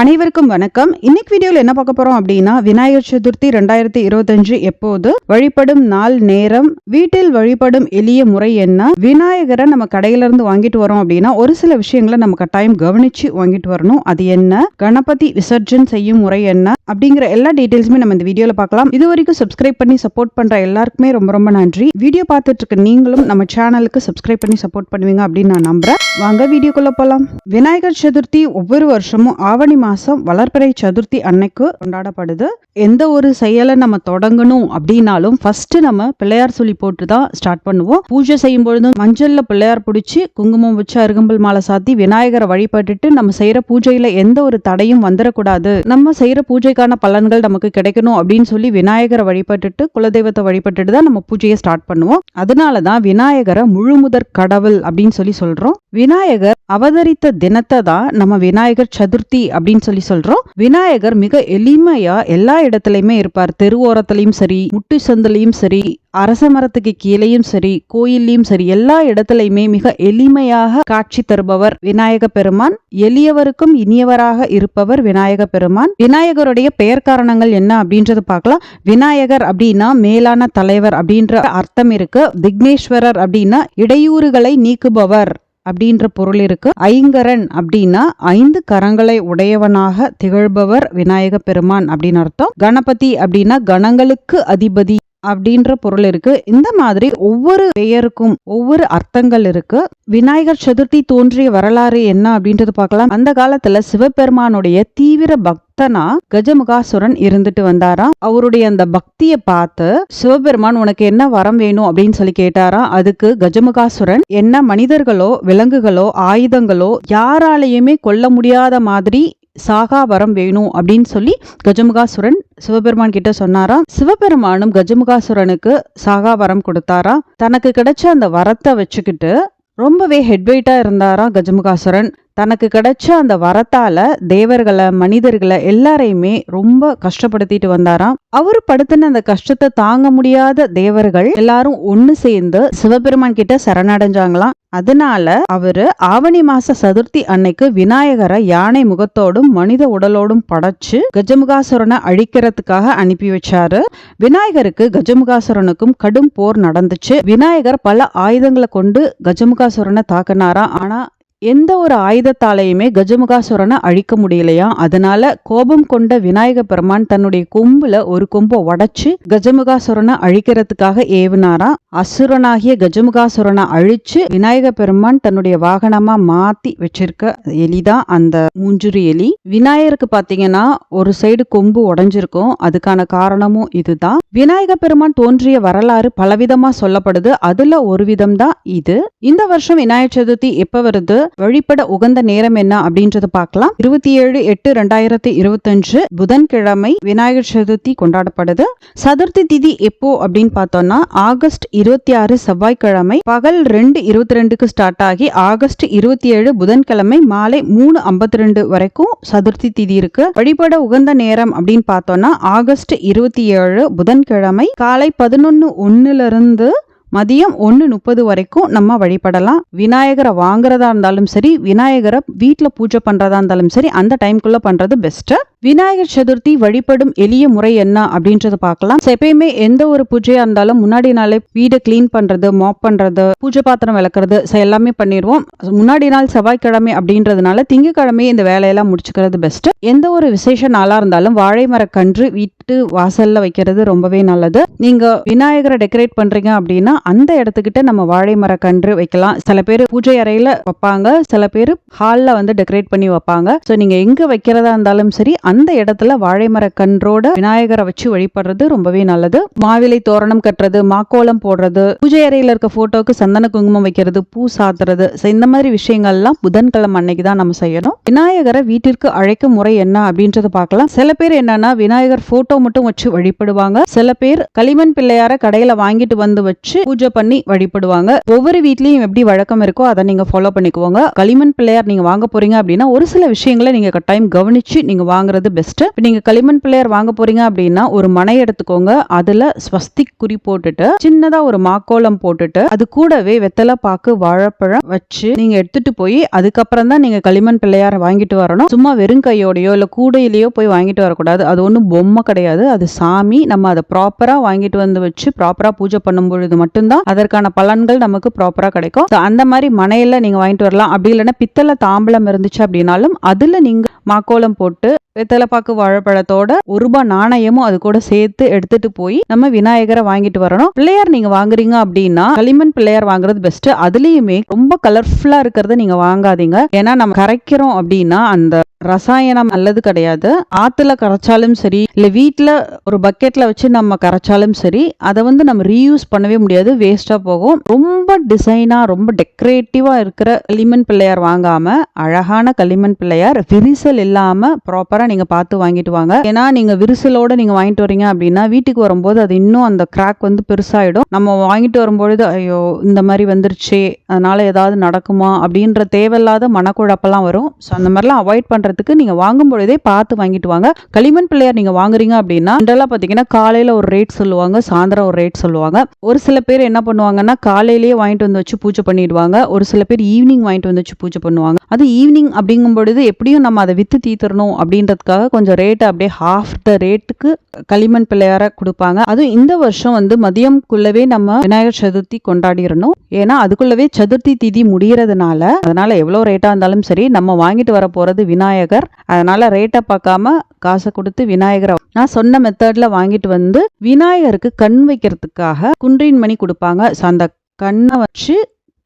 அனைவருக்கும் வணக்கம். இன்னைக்கு வீடியோல என்ன பார்க்க போறோம் அப்படின்னா விநாயகர் சதுர்த்தி ரெண்டாயிரத்தி இருபத்தஞ்சு எப்போது? வழிபடும் நாள் நேரம் வீட்டில் வழிபடும் எளிய முறை என்ன? விநாயகரை நம்ம கடையில இருந்து வாங்கிட்டு வரோம் அப்படின்னா ஒரு சில விஷயங்களை நம்ம கட்டாயம் கவனிச்சு வாங்கிட்டு வரணும். அது என்ன? கணபதி விசர்ஜன் செய்யும் முறை என்ன? அப்படிங்கிற எல்லா டீடைல்ஸுமே நம்ம இந்த வீடியோல பார்க்கலாம். இது வரைக்கும் சப்ஸ்கிரைப் பண்ணி சப்போர்ட் பண்ற எல்லாருக்குமே ரொம்ப ரொம்ப நன்றி. வீடியோ பார்த்துட்டு இருக்க நீங்களும் நம்ம சேனலுக்கு சப்ஸ்கிரைப் பண்ணி சப்போர்ட் பண்ணுவீங்க அப்படின்னு நான் நம்புறேன். வாங்க வீடியோக்குள்ள போலாம். விநாயகர் சதுர்த்தி ஒவ்வொரு வருஷமும் ஆவணி மாசம் வளர்பிறை சதுர்த்தி அன்னைக்கு கொண்டாடப்படுது. எந்த ஒரு செயலை நம்ம தொடங்கணும் அப்படின்னாலும் ஃபர்ஸ்ட் நம்ம பிள்ளையார் சொல்லி போட்டு தான் ஸ்டார்ட் பண்ணுவோம். பூஜை செய்யும் பொழுதும் மஞ்சள்ல பிள்ளையார் பிடிச்சி குங்குமம் வச்சு அருகம்புல் மாலை சாத்தி விநாயகரை வழிபட்டுட்டு நம்ம செய்யற பூஜையில எந்த ஒரு தடையும் வந்துடக்கூடாது நம்ம செய்யற பூஜைக்கான பலன்கள் நமக்கு கிடைக்கணும் அப்படின்னு சொல்லி விநாயகரை வழிபட்டுட்டு குலதெய்வத்தை வழிபட்டுட்டு தான் நம்ம பூஜையை ஸ்டார்ட் பண்ணுவோம். அதனால தான் விநாயகரை முழுமுதற் கடவுள் அப்படின்னு சொல்லி சொல்றோம். விநாயகர் அவதரித்த தினத்தை தான் நம்ம விநாயகர் சதுர்த்தி அப்படின்னு சொல்லி சொல்றோம். விநாயகர் மிக எளிமையா எல்லா இடத்துலயுமே இருப்பார். தெருவோரத்துலயும் சரி முட்டு சந்திலையும் சரி அரச மரத்துக்கு கீழேயும் சரி கோயில்லையும் சரி எல்லா இடத்துலயுமே மிக எளிமையாக காட்சி தருபவர் விநாயக பெருமான். எளியவருக்கும் இனியவராக இருப்பவர் விநாயக பெருமான். விநாயகருடைய பெயர் காரணங்கள் என்ன அப்படின்றத பார்க்கலாம். விநாயகர் அப்படின்னா மேலான தலைவர் அப்படின்ற அர்த்தம் இருக்கு. விக்னேஸ்வரர் அப்படின்னா இடையூறுகளை நீக்குபவர். அப்படின்ற பொருள் இருக்கு. ஐங்கரன் அப்படின்னா ஐந்து கரங்களை உடையவனாக திகழ்பவர் விநாயக பெருமான் அப்படின்னு அர்த்தம். கணபதி அப்படின்னா கணங்களுக்கு அதிபதி அப்படின்ற பொருள் இருக்கு. இந்த மாதிரி ஒவ்வொரு பெயருக்கும் ஒவ்வொரு அர்த்தங்கள் இருக்கு. விநாயகர் சதுர்த்தி தோன்றிய வரலாறு என்ன அப்படின்றது பார்க்கலாம். அந்த காலத்துல சிவபெருமானுடைய தீவிர பக்தி பக்தனா கஜமுகாசுரன் இருந்துட்டு வந்தாராம் அவருடைய அந்த பக்தியை பார்த்து சிவபெருமான் உனக்கு என்ன வரம் வேணும்? அப்படின்னு சொல்லி கேட்டாராம் அதுக்கு கஜமுகாசுரன் என்ன மனிதர்களோ விலங்குகளோ ஆயுதங்களோ யாராலையுமே கொல்ல முடியாத மாதிரி சாகா வரம் வேணும். அப்படின்னு சொல்லி கஜமுகாசுரன் சிவபெருமான் கிட்ட சொன்னாராம் சிவபெருமானும் கஜமுகாசுரனுக்கு சாகா வரம் கொடுத்தாரா? தனக்கு கிடைச்ச அந்த வரத்தை வச்சுக்கிட்டு ரொம்பவே ஹெட்வெயிட்டா இருந்தாராம் கஜமுகாசுரன்? தனக்கு கிடைச்ச அந்த வரத்தால தேவர்களை மனிதர்களை எல்லாரையுமே ரொம்ப கஷ்டப்படுத்திட்டு வந்தாராம். அவர் படுத்தின அந்த கஷ்டத்தை தாங்க முடியாத தேவர்கள் எல்லாரும் ஒன்று சேர்ந்து சிவபெருமான் கிட்ட சரணடைஞ்சாங்களாம். அதனால அவரு ஆவணி மாச சதுர்த்தி அன்னைக்கு விநாயகரை யானை முகத்தோடும் மனித உடலோடும் படைச்சு கஜமுகாசுரனை அழிக்கிறதுக்காக அனுப்பி வச்சாரு. விநாயகருக்கு கஜமுகாசுரனுக்கும் கடும் போர் நடந்துச்சு. விநாயகர் பல ஆயுதங்களை கொண்டு கஜமுகாசுரனை தாக்குனாராம். ஆனா எந்த ஒரு ஆயுதத்தாலையுமே கஜமுகாசுரனை அழிக்க முடியலையா? அதனால கோபம் கொண்ட விநாயக பெருமான் தன்னுடைய கொம்புல ஒரு கொம்பை உடைச்சு கஜமுகாசுரனை அழிக்கிறதுக்காக ஏவுனாரா? அசுரனாகிய கஜமுகாசுரனை அழிச்சு விநாயக பெருமான் தன்னுடைய வாகனமா மாத்தி வச்சிருக்க எலிதான் அந்த மூஞ்சுரி எலி. விநாயகருக்கு பாத்தீங்கன்னா ஒரு சைடு கொம்பு உடைஞ்சிருக்கும். அதுக்கான காரணமும் இதுதான். விநாயக பெருமான் தோன்றிய வரலாறு பலவிதமா சொல்லப்படுது. அதுல ஒரு விதம் தான் இது. இந்த வருஷம் விநாயகர் சதுர்த்தி எப்ப வருது? வழிபட உகந்த நேரம் என்ன அப்படின்றத பார்க்கலாம். இருபத்தி ஏழு எட்டு ரெண்டாயிரத்தி இருபத்தஞ்சு புதன்கிழமை விநாயகர் சதுர்த்தி கொண்டாடப்படுது. சதுர்த்தி திதி எப்போ அப்படின்னு பார்த்தோம்னா ஆகஸ்ட் இருபத்தி ஆறு செவ்வாய்க்கிழமை பகல் ரெண்டு இருபத்தி ரெண்டுக்கு ஸ்டார்ட் ஆகி ஆகஸ்ட் இருபத்தி ஏழு புதன்கிழமை மாலை மூணு ஐம்பத்தி ரெண்டு வரைக்கும் சதுர்த்தி திதி இருக்கு. வழிபட உகந்த நேரம் அப்படின்னு பார்த்தோம்னா ஆகஸ்ட் இருபத்தி ஏழு புதன்கிழமை காலை பதினொன்னு ஒன்னுல இருந்து மதியம் ஒன்று முப்பது வரைக்கும் நம்ம வழிபடலாம். விநாயகரை வாங்குறதா இருந்தாலும் சரி விநாயகரை வீட்டில் பூஜை பண்ணுறதா இருந்தாலும் சரி அந்த டைம்குள்ளே பண்ணுறது பெஸ்ட்டு விநாயகர் சதுர்த்தி வழிபடும் எளிய முறை என்ன அப்படின்றத பார்க்கலாம். எப்பயுமே எந்த ஒரு பூஜையாக இருந்தாலும் முன்னாடி நாளே வீடை க்ளீன் பண்ணுறது மாப் பண்ணுறது பூஜை பாத்திரம் விளக்குறது எல்லாமே பண்ணிடுவோம். முன்னாடி நாள் செவ்வாய்க்கிழமை அப்படின்றதுனால திங்கக்கிழமை இந்த வேலையெல்லாம் முடிச்சுக்கிறது பெஸ்ட் எந்த ஒரு விசேஷ நாளாக இருந்தாலும் வாழை மரக்கன்று வீட்டு வாசல்ல வைக்கிறது ரொம்பவே நல்லது. நீங்க விநாயகரை டெக்கரேட் பண்றீங்க அப்படின்னா அந்த இடத்துக்கிட்ட நம்ம வாழை மரக்கன்று வைக்கலாம். சில பேர் பூஜை அறையில வைப்பாங்க சில பேர் ஹால்ல வந்து டெக்கரேட் பண்ணி வைப்பாங்க. ஸோ நீங்க எங்க வைக்கிறதா இருந்தாலும் சரி அந்த இடத்துல வாழை மரக்கன்றோட விநாயகரை வச்சு வழிபடுறது ரொம்பவே நல்லது. மாவிலை தோரணம் கட்டுறது மாக்கோலம் போடுறது பூஜை அறையில இருக்க போட்டோக்கு சந்தன குங்குமம் வைக்கிறது பூ சாத்துறது. இந்த மாதிரி விஷயங்கள்லாம் புதன்கிழமை அன்னைக்கு தான் நம்ம செய்யணும். விநாயகரை வீட்டிற்கு அழைக்கும் முறை என்ன அப்படின்றத பார்க்கலாம். சில பேர் என்னன்னா விநாயகர் போட்டோ மட்டும் வச்சு வழிபடுவாங்க. சில பேர் களிமண் பிள்ளையார கடையில வாங்கிட்டு வந்து வச்சு பூஜை பண்ணி வழிபடுவாங்க. ஒவ்வொரு வீட்லயும் எப்படி வழக்கம் இருக்கோ அதை நீங்க ஃபாலோ பண்ணிக்குவாங்க களிமண் பிள்ளையார் நீங்க வாங்க போறீங்க அப்படின்னா ஒரு சில விஷயங்களை நீங்க கட்டாயம் கவனிச்சு நீங்க வாங்குறது வாங்குறது பெஸ்ட் நீங்கள் களிமண் பிள்ளையார் வாங்க போறீங்க அப்படின்னா ஒரு மனை எடுத்துக்கோங்க. அதில் ஸ்வஸ்திக் குறி போட்டுட்டு சின்னதாக ஒரு மாக்கோலம் போட்டுட்டு அது கூடவே வெத்தலை பாக்கு வாழைப்பழம் வச்சு நீங்கள் எடுத்துட்டு போய் அதுக்கப்புறம் தான் நீங்கள் களிமண் பிள்ளையார் வாங்கிட்டு வரணும். சும்மா வெறும் கையோடையோ இல்லை கூடையிலேயோ போய் வாங்கிட்டு வரக்கூடாது. அது ஒன்றும் பொம்மை கிடையாது. அது சாமி. நம்ம அதை ப்ராப்பராக வாங்கிட்டு வந்து வச்சு ப்ராப்பராக பூஜை பண்ணும் பொழுது மட்டும்தான் அதற்கான பலன்கள் நமக்கு ப்ராப்பராக கிடைக்கும். அந்த மாதிரி மனையில் நீங்கள் வாங்கிட்டு வரலாம். அப்படி இல்லைன்னா பித்தளை தாம்பலம் இருந்துச்சு அப்படின்னாலும் அதில் நீங்கள் மாக்கோலம் போட்டு வெத்தலைப்பாக்கு வாழைப்பழத்தோட ஒரு ரூபாய் நாணயமும் அது கூட சேர்த்து எடுத்துட்டு போய் நம்ம விநாயகரை வாங்கிட்டு வரணும். பிள்ளையார் நீங்க வாங்குறீங்க அப்படின்னா களிமண் பிள்ளையார் வாங்குறது பெஸ்ட் அதுலயுமே ரொம்ப கலர்ஃபுல்லா இருக்கிறத நீங்க வாங்காதீங்க. ஏன்னா நம்ம கரைக்கிறோம் அப்படின்னா அந்த ரசாயனம் அல்லது கிடையாது. ஆற்றுல கரைச்சாலும் சரி இல்லை வீட்டில் ஒரு பக்கெட்டில் வச்சு நம்ம கரைச்சாலும் சரி அதை வந்து நம்ம ரீயூஸ் பண்ணவே முடியாது வேஸ்ட்டாக போகும். ரொம்ப டிசைனாக ரொம்ப டெக்கரேட்டிவாக இருக்கிற களிமண் பிள்ளையார் வாங்காமல் அழகான களிமண் பிள்ளையார் விரிசல் இல்லாமல் ப்ராப்பராக நீங்கள் பார்த்து வாங்கிட்டு வாங்க. ஏன்னா நீங்கள் விரிசலோடு நீங்கள் வாங்கிட்டு வரீங்க அப்படின்னா வீட்டுக்கு வரும்போது அது இன்னும் அந்த கிராக் வந்து பெருசாகிடும் நம்ம வாங்கிட்டு வரும்பொழுது ஐயோ இந்த மாதிரி வந்துருச்சே அதனால் ஏதாவது நடக்குமா அப்படின்ற தேவையில்லாத மனக்குழப்பெல்லாம் வரும். ஸோ அந்த மாதிரிலாம் அவாய்ட் பண்றதுக்கு நீங்க வாங்கும் பொழுதே பார்த்து வாங்கிட்டு வாங்க. களிமண் பிள்ளையார் நீங்க வாங்குறீங்க அப்படின்னா ஜென்ரலா பாத்தீங்கன்னா காலையில ஒரு ரேட் சொல்லுவாங்க சாயந்தரம் ஒரு ரேட் சொல்லுவாங்க. ஒரு சில பேர் என்ன பண்ணுவாங்கன்னா காலையிலேயே வாங்கிட்டு வந்து வச்சு பூஜை பண்ணிடுவாங்க. ஒரு சில பேர் ஈவினிங் வாங்கிட்டு வந்து வச்சு பூஜை பண்ணுவாங்க. அது ஈவினிங் அப்படிங்கும் பொழுது எப்படியும் நம்ம அதை வித்து தீத்துறணும் அப்படின்றதுக்காக கொஞ்சம் ரேட்டை அப்படியே ஹாஃப் த ரேட்டுக்கு களிமண் பிள்ளையார கொடுப்பாங்க. அதுவும் இந்த வருஷம் வந்து மதியம்குள்ளவே நம்ம விநாயகர் சதுர்த்தி கொண்டாடிடணும். ஏன்னா அதுக்குள்ளவே சதுர்த்தி திதி முடியறதுனால அதனால எவ்வளோ ரேட்டாக இருந்தாலும் சரி நம்ம வாங்கிட்டு வர போறது விநாயகர் அதனால ரேட்டை பார்க்காம காசை கொடுத்து விநாயகரை நான் சொன்ன மெத்தட்ல வாங்கிட்டு வந்து விநாயகருக்கு கண் வைக்கிறதுக்காக குன்றின் மணி கொடுப்பாங்க. அந்த கண்ணை வச்சு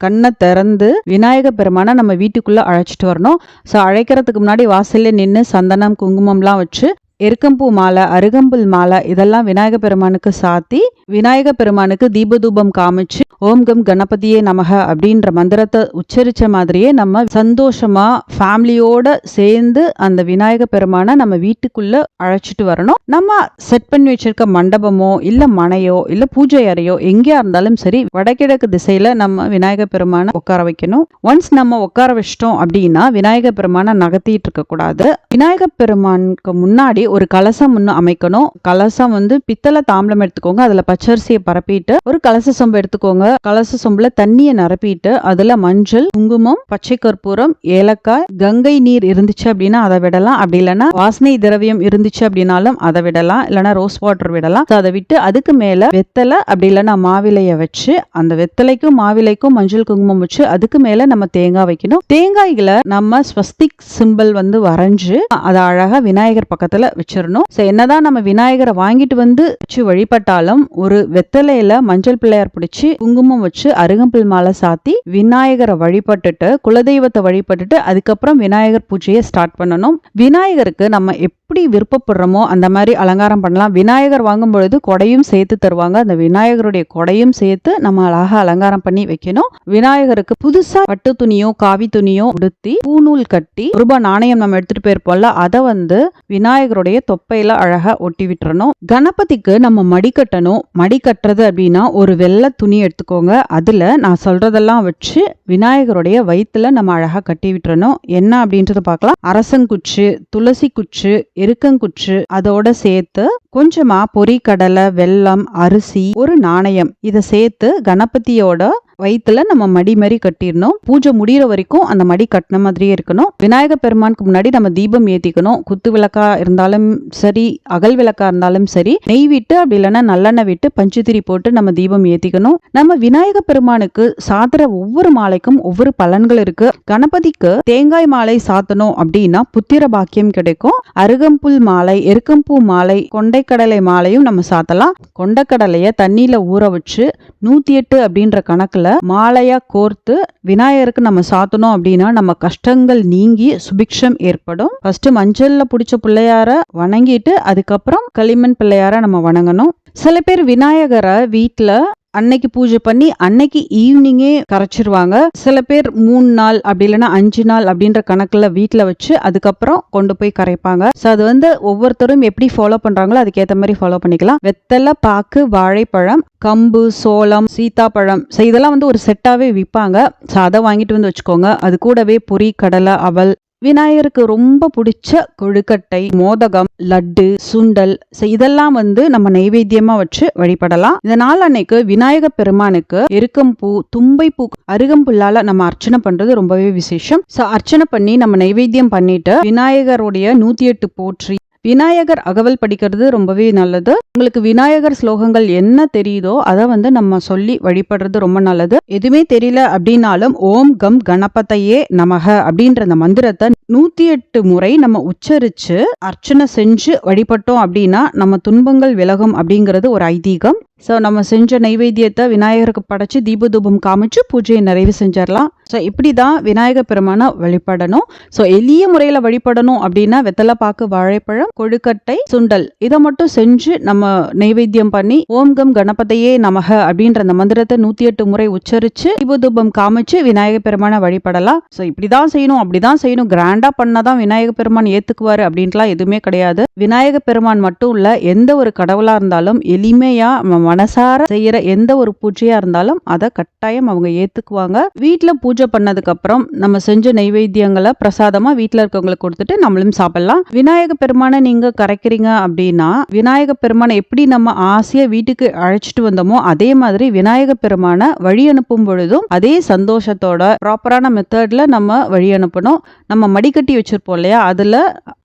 கண்ணை திறந்து விநாயக பெருமானை நம்ம வீட்டுக்குள்ளே அழைச்சிட்டு வரணும். ஸோ அழைக்கிறதுக்கு முன்னாடி வாசல்ல நின்று சந்தனம் குங்குமம்லாம் வச்சு எருக்கம்பூ மாலை அருகம்புல் மாலை இதெல்லாம் விநாயக பெருமானுக்கு சாத்தி விநாயக பெருமானுக்கு தீபதூபம் காமிச்சு ஓம் கம் கணபதியே நமக அப்படின்ற மந்திரத்தை உச்சரிச்ச மாதிரியே நம்ம சந்தோஷமா ஃபேமிலியோட சேர்ந்து அந்த விநாயக பெருமானை நம்ம வீட்டுக்குள்ள அழைச்சிட்டு வரணும். நம்ம செட் பண்ணி வச்சிருக்க மண்டபமோ இல்ல மனையோ இல்ல பூஜை அறையோ எங்கேயா இருந்தாலும் சரி வடகிழக்கு திசையில நம்ம விநாயக பெருமானை உட்கார வைக்கணும். ஒன்ஸ் நம்ம உட்கார வச்சிட்டோம் அப்படின்னா விநாயக பெருமானை நகர்த்திட்டு இருக்க கூடாது விநாயக பெருமானுக்கு முன்னாடி ஒரு கலசம் ஒன்று அமைக்கணும். கலசம் வந்து பித்தளை தாம்பலம் எடுத்துக்கோங்க. அதில் பச்சரிசியை பரப்பிட்டு ஒரு கலச சொம்பு எடுத்துக்கோங்க. கலச சொம்புல தண்ணியை நிரப்பிட்டு அதில் மஞ்சள் குங்குமம் பச்சை கற்பூரம் ஏலக்காய் கங்கை நீர் இருந்துச்சு அப்படின்னா அதை விடலாம். அப்படி இல்லைன்னா வாசனை திரவியம் இருந்துச்சு அப்படின்னாலும் அதை விடலாம். இல்லைன்னா ரோஸ் வாட்டர் விடலாம். அதை விட்டு அதுக்கு மேலே வெத்தலை அப்படி இல்லைன்னா மாவிலையை வச்சு அந்த வெத்தலைக்கும் மாவிலைக்கும் மஞ்சள் குங்குமம் வச்சு அதுக்கு மேலே நம்ம தேங்காய் வைக்கணும். தேங்காய்களை நம்ம ஸ்வஸ்திக் சிம்பிள் வந்து வரைஞ்சு அதை அழகாக விநாயகர் பக்கத்தில் வச்சிடணும். ஸோ என்னதான் நம்ம விநாயகரை வாங்கிட்டு வந்து வச்சு வழிபட்டாலும் ஒரு வெத்தலையில மஞ்சள் பிள்ளையார் பிடிச்சி குங்குமம் வச்சு அருகம்பில் மாலை சாத்தி விநாயகரை வழிபட்டுட்டு குலதெய்வத்தை வழிபட்டுட்டு அதுக்கப்புறம் விநாயகர் பூஜையை ஸ்டார்ட் பண்ணணும். விநாயகருக்கு நம்ம எப்படி விருப்பப்படுறோமோ அந்த மாதிரி அலங்காரம் பண்ணலாம். விநாயகர் வாங்கும் பொழுது கொடையும் சேர்த்து தருவாங்க. அந்த விநாயகருடைய கொடையும் சேர்த்து நம்ம அழகாக அலங்காரம் பண்ணி வைக்கணும். விநாயகருக்கு புதுசா பட்டு துணியோ காவி துணியோ உடுத்தி பூநூல் கட்டி ரூபாய் நாணயம் நம்ம எடுத்துட்டு போயிருப்போம்ல அதை வந்து விநாயகருடைய தொப்பையில அழகா ஒட்டி விட்டுறணும். கணபதிக்கு நம்ம மடிக்கட்டணும் மடிக்கட்டுறது மடி கட்டுறது அப்படின்னா ஒரு வெள்ளை துணி எடுத்துக்கோங்க. அதுல நான் சொல்றதெல்லாம் வச்சு விநாயகருடைய வயித்துல நம்ம அழகா கட்டி விட்டுறணும். என்ன அப்படின்றத பார்க்கலாம். அரசங்குச்சு துளசி குச்சு எருக்கங்குச்சு அதோட சேர்த்து கொஞ்சமா பொரிக்கடலை வெல்லம் அரிசி ஒரு நாணயம். இதை சேர்த்து கணபதியோட வயிற்றுல நம்ம மடி மாதிரி கட்டிடணும். பூஜை முடிகிற வரைக்கும் அந்த மடி கட்டின மாதிரியே இருக்கணும். விநாயக பெருமானுக்கு முன்னாடி நம்ம தீபம் ஏற்றிக்கணும் குத்து விளக்கா இருந்தாலும் சரி அகல் விளக்கா இருந்தாலும் சரி நெய் விட்டு அப்படி இல்லைன்னா நல்லெண்ணெய் விட்டு பஞ்சுத்திரி போட்டு நம்ம தீபம் ஏற்றிக்கணும் நம்ம விநாயக பெருமானுக்கு சாத்துற ஒவ்வொரு மாலைக்கும் ஒவ்வொரு பலன்கள் இருக்கு. கணபதிக்கு தேங்காய் மாலை சாத்தணும் அப்படின்னா புத்திர பாக்கியம் கிடைக்கும். அருகம்புல் மாலை எருக்கம்பூ மாலை கொண்டைக்கடலை மாலையும் நம்ம சாத்தலாம். கொண்டைக்கடலைய தண்ணியில ஊற வச்சு நூத்தி எட்டு அப்படின்ற கணக்குல மாலையா கோர்த்து விநாயகருக்கு நம்ம சாத்தணும் அப்படின்னா நம்ம கஷ்டங்கள் நீங்கி சுபிக்ஷம் ஏற்படும். ஃபர்ஸ்ட் மஞ்சள்ல பிடிச்ச பிள்ளையார வணங்கிட்டு அதுக்கப்புறம் களிமண் பிள்ளையார நம்ம வணங்கணும். சில பேர் விநாயகரை வீட்ல அன்னைக்கு பூஜை பண்ணி அன்னைக்கு ஈவினிங்கே கரைச்சிருவாங்க. சில பேர் மூணு நாள் அப்படி இல்லைன்னா அஞ்சு நாள் அப்படின்ற கணக்குல வீட்டில் வச்சு அதுக்கப்புறம் கொண்டு போய் கரைப்பாங்க. ஸோ அது வந்து ஒவ்வொருத்தரும் எப்படி ஃபாலோ பண்றாங்களோ அதுக்கேற்ற மாதிரி ஃபாலோ பண்ணிக்கலாம். வெத்தலை பாக்கு வாழைப்பழம் கம்பு சோளம் சீத்தாப்பழம். ஸோ இதெல்லாம் வந்து ஒரு செட்டாவே விற்பாங்க ஸோ அதை வாங்கிட்டு வந்து வச்சுக்கோங்க. அது கூடவே பொரி கடலை அவல் விநாயகருக்கு ரொம்ப பிடிச்ச கொழுக்கட்டை மோதகம் லட்டு சுண்டல் இதெல்லாம் வந்து நம்ம நைவேத்தியமா வச்சு வழிபடலாம். இந்த நாள் அன்னைக்கு விநாயக பெருமானுக்கு எருக்கம்பூ தும்பை பூ அருகம்புல்லால நம்ம அர்ச்சனை பண்றது ரொம்பவே விசேஷம். சோ அர்ச்சனை பண்ணி நம்ம நைவேத்தியம் பண்ணிட்டு விநாயகருடைய நூத்தி எட்டு போற்றி விநாயகர் அகவல் படிக்கிறது ரொம்பவே நல்லது. உங்களுக்கு விநாயகர் ஸ்லோகங்கள் என்ன தெரியுதோ அதை வந்து நம்ம சொல்லி வழிபடுறது ரொம்ப நல்லது. எதுவுமே தெரியல அப்படின்னாலும் ஓம் கம் கணபதையே நமக அப்படின்ற அந்த மந்திரத்தை நூத்தி எட்டு முறை நம்ம உச்சரிச்சு அர்ச்சனை செஞ்சு வழிபட்டோம் அப்படின்னா நம்ம துன்பங்கள் விலகும் அப்படிங்கிறது ஒரு ஐதீகம். ஸோ நம்ம செஞ்ச நைவேத்தியத்தை விநாயகருக்கு படைச்சி தீபதூபம் காமிச்சு பூஜையை நிறைவு செஞ்சிடலாம். ஸோ இப்படி தான் விநாயகர் பெருமானை வழிபடணும். ஸோ எளிய முறையில் வழிபடணும் அப்படின்னா வெத்தலைப்பாக்கு வாழைப்பழம் கொழுக்கட்டை சுண்டல். இதை மட்டும் செஞ்சு நம்ம நைவேத்தியம் பண்ணி ஓம் கம் கணபதையே நமக அப்படின்ற அந்த மந்திரத்தை நூற்றி எட்டு முறை உச்சரித்து தீபதூபம் காமிச்சு விநாயக பெருமானை வழிபடலாம். ஸோ இப்படி தான் செய்யணும் அப்படி தான் செய்யணும் கிராண்டாக பண்ணாதான் விநாயகர் பெருமான் ஏற்றுக்குவார் அப்படின்ட்டுலாம் எதுவுமே கிடையாது. விநாயகர் பெருமான் மட்டும் இல்லை எந்த ஒரு கடவுளாக இருந்தாலும் எளிமையாக நம்ம மனசார செய்யற எந்த ஒரு பூஜையா இருந்தாலும் அதை கட்டாயம் அவங்க ஏத்துக்குவாங்க. வீட்டுல பூஜை பண்ணதுக்கு அப்புறம் நம்ம செஞ்ச நைவேத்தியங்களை பிரசாதமா வீட்டுல இருக்கவங்களுக்கு கொடுத்துட்டு நம்மளும் சாப்பிடலாம். விநாயக பெருமானை நீங்க கரைக்கிறீங்க அப்படின்னா விநாயக பெருமானை எப்படி நம்ம ஆசையா வீட்டுக்கு அழைச்சிட்டு வந்தோமோ அதே மாதிரி விநாயக பெருமானை வழி அனுப்பும் பொழுதும் அதே சந்தோஷத்தோட ப்ராப்பரான மெத்தட்ல நம்ம வழி அனுப்பணும். நம்ம மடிக்கட்டி வச்சிருப்போம் இல்லையா? அதுல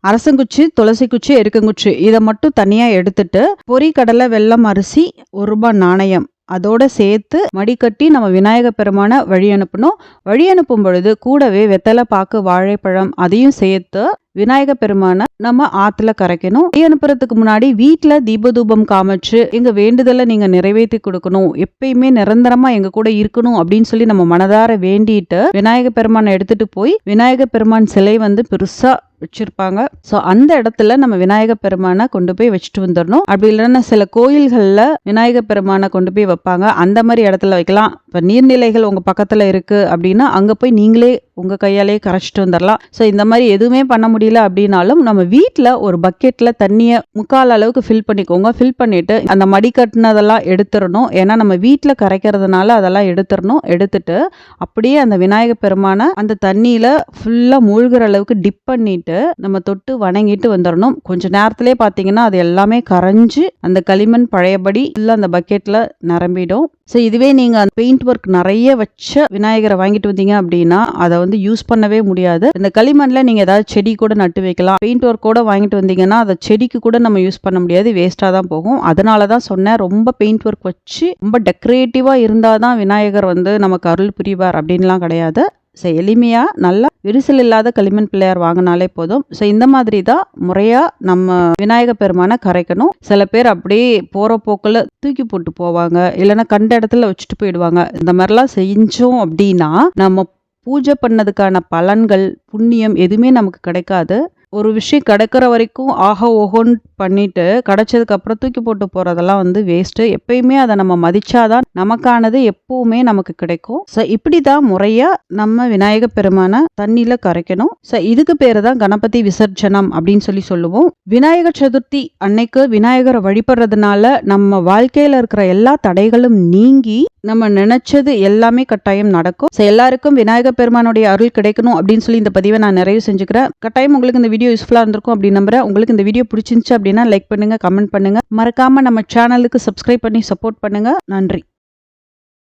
அரசங்குச்சி துளசி குச்சி எருக்கங்குச்சி இதை மட்டும் தனியா எடுத்துட்டு பொரி கடலை வெல்லம் அரிசி ஒரு ரூபாய் நாணயம். அதோட சேர்த்து மடிக்கட்டி நம்ம விநாயக பெருமான வழி அனுப்பணும் வழி அனுப்பும் பொழுது கூடவே வெத்தலை பாக்கு வாழைப்பழம் அதையும் சேர்த்து விநாயக பெருமான நம்ம ஆத்துல கரைக்கணும். வழி அனுப்புறதுக்கு முன்னாடி வீட்டுல தீபதூபம் காமிச்சு எங்க வேண்டுதலை நீங்க நிறைவேற்றி கொடுக்கணும். எப்பயுமே நிரந்தரமா எங்க கூட இருக்கணும் அப்படின்னு சொல்லி நம்ம மனதார வேண்டிட்டு விநாயக பெருமானை எடுத்துட்டு போய் விநாயக பெருமான் சிலை வந்து பெருசா வச்சிருப்பாங்க. ஸோ அந்த இடத்துல நம்ம விநாயக பெருமானை கொண்டு போய் வச்சுட்டு வந்துடணும். அப்படி இல்லைன்னா சில கோயில்களில் விநாயக பெருமானை கொண்டு போய் வைப்பாங்க. அந்த மாதிரி இடத்துல வைக்கலாம். இப்போ நீர்நிலைகள் உங்கள் பக்கத்தில் இருக்குது அப்படின்னா அங்கே போய் நீங்களே உங்கள் கையாலே கரைச்சிட்டு வந்துடலாம் ஸோ இந்த மாதிரி எதுவுமே பண்ண முடியல அப்படின்னாலும் நம்ம வீட்டில் ஒரு பக்கெட்டில் தண்ணியை முக்கால் அளவுக்கு ஃபில் பண்ணிக்கோங்க. ஃபில் பண்ணிவிட்டு அந்த மடி கட்டினதெல்லாம் எடுத்துடணும் ஏன்னா நம்ம வீட்டில் கரைக்கிறதுனால அதெல்லாம் எடுத்துடணும் எடுத்துட்டு அப்படியே அந்த விநாயகர் பெருமானை அந்த தண்ணியில் ஃபுல்லாக மூழ்கிற அளவுக்கு டிப் பண்ணிவிட்டு நம்ம தொட்டு வணங்கிட்டு வந்துடணும் கொஞ்சம் நேரத்திலே பார்த்தீங்கன்னா அது எல்லாமே கரைஞ்சி அந்த களிமண் பழையபடி ஃபுல்லாக அந்த பக்கெட்டில் நிரம்பிடும். ஸோ இதுவே நீங்கள் அந்த பெயிண்ட் ஒர்க் நிறைய வச்ச விநாயகரை வாங்கிட்டு வந்தீங்க அப்படின்னா அதை வந்து யூஸ் பண்ணவே முடியாது. இந்த களிமண்ணில் நீங்கள் ஏதாவது செடி கூட நட்டு வைக்கலாம். பெயிண்ட் ஒர்க் கூட வாங்கிட்டு வந்தீங்கன்னா அதை செடிக்கு கூட நம்ம யூஸ் பண்ண முடியாது. வேஸ்ட்டாக தான் போகும். அதனால தான் சொன்னேன் ரொம்ப பெயிண்ட் ஒர்க் வச்சு ரொம்ப டெக்கரேட்டிவா இருந்தால் தான் விநாயகர் வந்து நமக்கு அருள் புரிவார் அப்படின்லாம் கிடையாது. ஸோ எளிமையாக நல்லா விரிசல் இல்லாத களிமண் பிள்ளையார் வாங்கினாலே போதும். ஸோ இந்த மாதிரி தான் முறையாக நம்ம விநாயகர் பெருமானை கரைக்கணும். சில பேர் அப்படியே போகிற போக்கில் தூக்கி போட்டு போவாங்க. இல்லைன்னா கண்ட இடத்துல வச்சுட்டு போயிடுவாங்க. இந்த மாதிரிலாம் செஞ்சோம் அப்படின்னா நம்ம பூஜை பண்ணதுக்கான பலன்கள் புண்ணியம் எதுவுமே நமக்கு கிடைக்காது. ஒரு விஷயம் கிடைக்கிற வரைக்கும் ஆஹா ஓஹோன்னு பண்ணிட்டு கிடைச்சதுக்கப்புறம் தூக்கி போட்டு போகிறதெல்லாம் வந்து வேஸ்ட்டு எப்பயுமே அதை நம்ம மதிச்சாதான் நமக்கானது எப்பவுமே நமக்கு கிடைக்கும். ஸோ இப்படி தான் முறையாக நம்ம விநாயக பெருமான தண்ணியில் கரைக்கணும். ஸோ இதுக்கு பேர் தான் கணபதி விசர்ஜனம் அப்படின்னு சொல்லி சொல்லுவோம். விநாயகர் சதுர்த்தி அன்னைக்கு விநாயகரை வழிபடுறதுனால நம்ம வாழ்க்கையில் இருக்கிற எல்லா தடைகளும் நீங்கி நம்ம நினைச்சது எல்லாமே கட்டாயம் நடக்கும். ஸோ எல்லாருக்கும் விநாயக பெருமானுடைய அருள் கிடைக்கணும் அப்படின்னு சொல்லி இந்த பதிவை நான் நிறைவு செஞ்சுக்கிறேன். கட்டாயம் உங்களுக்கு இந்த வீடியோ யூஸ்ஃபுல்லாக இருந்திருக்கும் அப்படின்னு நம்புறேன். உங்களுக்கு இந்த வீடியோ பிடிச்சிருந்துச்சு அப்படின்னா லைக் பண்ணுங்க கமெண்ட் பண்ணுங்க. மறக்காமல் நம்ம சேனலுக்கு சப்ஸ்கிரைப் பண்ணி சப்போர்ட் பண்ணுங்க. நன்றி.